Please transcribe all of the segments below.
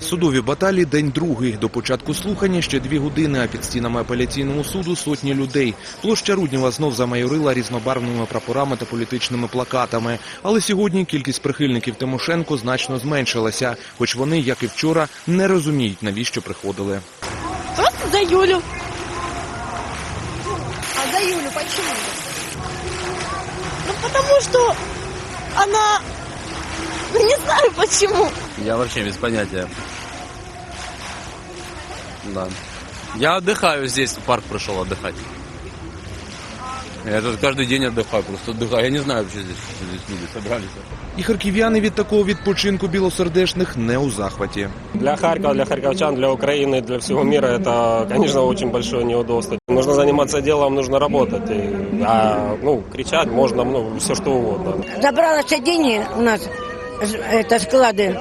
Судові баталії день другий. До початку слухання ще дві години, а під стінами апеляційного суду сотні людей. Площа Руднєва знов замайорила різнобарвними прапорами та політичними плакатами. Але сьогодні кількість прихильників Тимошенко значно зменшилася, хоч вони, як і вчора, не розуміють, навіщо приходили. Просто за Юлю. А за Юлю почему? Ну, потому что она... Ну, не знаю почему. Я вообще без понятия. Да. Я отдыхаю здесь, в парк пришел отдыхать. Я тут каждый день отдыхаю, просто отдыхаю. Я не знаю вообще здесь, что здесь люди собрались. І харків'яни від такого відпочинку білосердечних не у захваті. Для Харькова, для харьковчан, для Украины, для всего мира это, конечно, очень большое неудобство. Нужно заниматься делом, нужно работать. И, а, ну, кричать можно, ну, все что угодно. забрала все деньги у нас, ж- это склады,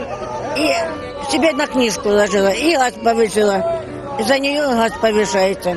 и себе на книжку ложила, и газ повысила. За нее газ повышается.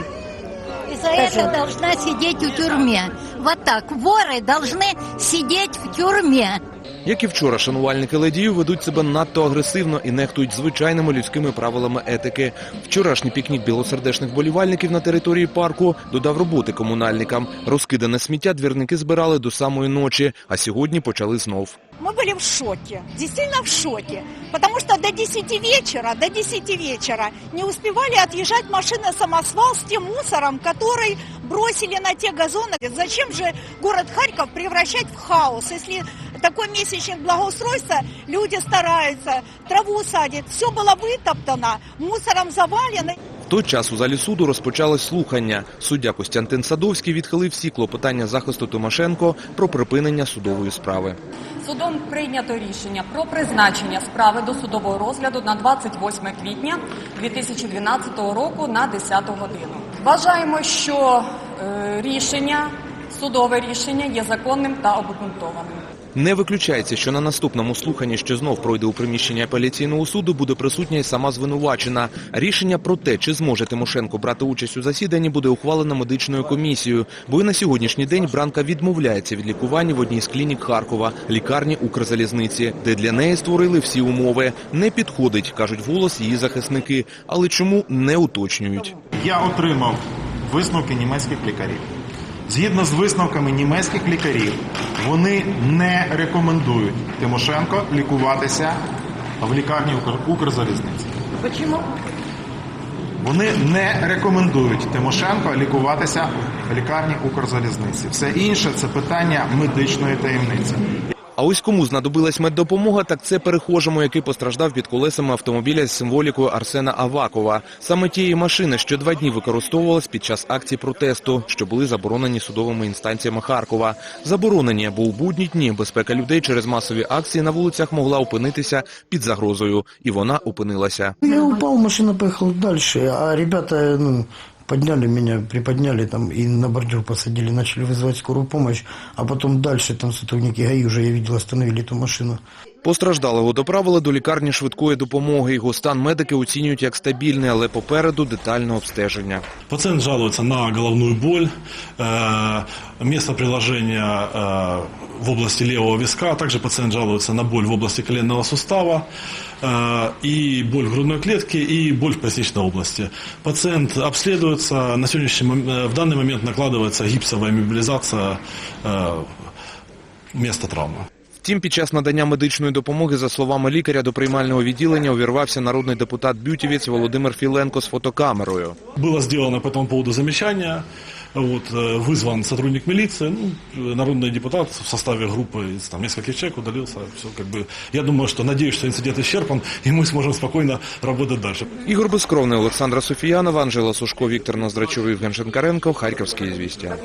И за это должна сидеть в тюрьме. Вот так. Воры должны сидеть в тюрьме. Як і вчора, шанувальники ледію ведуть себе надто агресивно і нехтують звичайними людськими правилами етики. Вчорашній пікнік білосердечних болівальників на території парку додав роботи комунальникам. Розкидане сміття двірники збирали до самої ночі, а сьогодні почали знов. Мы были в шоке, действительно в шоке. Потому что до 10 вечера, до 10 вечера не успевали отъезжать машины-самосвал с тем мусором, который бросили на те газоны. Зачем же город Харьков превращать в хаос, если такой месячник благоустройства, люди стараются, траву садят, все было вытоптано, мусором завалено. В той час у залі суду розпочалось слухання. Суддя Костянтин Садовський відхилив всі клопотання захисту Тимошенко про припинення судової справи. Судом прийнято рішення про призначення справи до судового розгляду на 28 квітня 2012 року на 10 годину. Вважаємо, що е, рішення, судове рішення є законним та обґрунтованим. Не виключається, що на наступному слуханні, що знов пройде у приміщенні апеляційного суду, буде присутня й сама звинувачена. Рішення про те, чи зможе Тимошенко брати участь у засіданні, буде ухвалено медичною комісією. Бо і на сьогоднішній день Бранка відмовляється від лікування в одній з клінік Харкова, лікарні Укрзалізниці, де для неї створили всі умови. Не підходить, кажуть голос її захисники. Але чому не уточнюють? Я отримав висновки німецьких лікарів. Згідно з висновками німецьких лікарів, вони не рекомендують Тимошенко лікуватися в лікарні Укрзалізниці. Чому? Вони не рекомендують Тимошенко лікуватися в лікарні Укрзалізниці. Все інше це питання медичної таємниці. А ось кому знадобилась меддопомога, так це перехожому, який постраждав під колесами автомобіля з символікою Арсена Авакова. Саме тієї машини, що два дні використовувалась під час акцій протесту, що були заборонені судовими інстанціями Харкова. Заборонені, бо у будні дні безпека людей через масові акції на вулицях могла опинитися під загрозою, і вона опинилася. Я упал, машина поехала дальше, а ребята ну, подняли меня, приподняли там и на бордюр посадили, начали вызывать скорую помощь, а потом дальше там сотрудники ГАИ уже, я видел, остановили эту машину. Постраждалого доправили до лікарні швидкої допомоги. Його стан медики оцінюють як стабільний, але попереду детальне обстеження. Пациент жалуется на головную боль, э, место приложения э, в области левого виска, а также пациент жалуется на боль в области коленного сустава, э, и боль в грудной клетке, и боль в поясничной области. Пациент обследуется, на сегодняшний мом- э, в данный момент накладывается гипсовая мобилизация э, места травмы. Втім, під час надання медичної допомоги, за словами лікаря, до приймального відділення увірвався народний депутат Бютівець Володимир Філенко з фотокамерою. Было сделано по этому поводу замечание. Вот, э, вызван сотрудник милиции, ну, э, народный депутат в составе группы из там, нескольких человек удалился. Все, как бы, я думаю, что надеюсь, что инцидент исчерпан, и мы сможем спокойно работать дальше. Ігор Безкровний, Олександра Софіянова, Анжела Сушко, Віктор Ноздрачов, Євген Шенкаренко, Харківські звістя.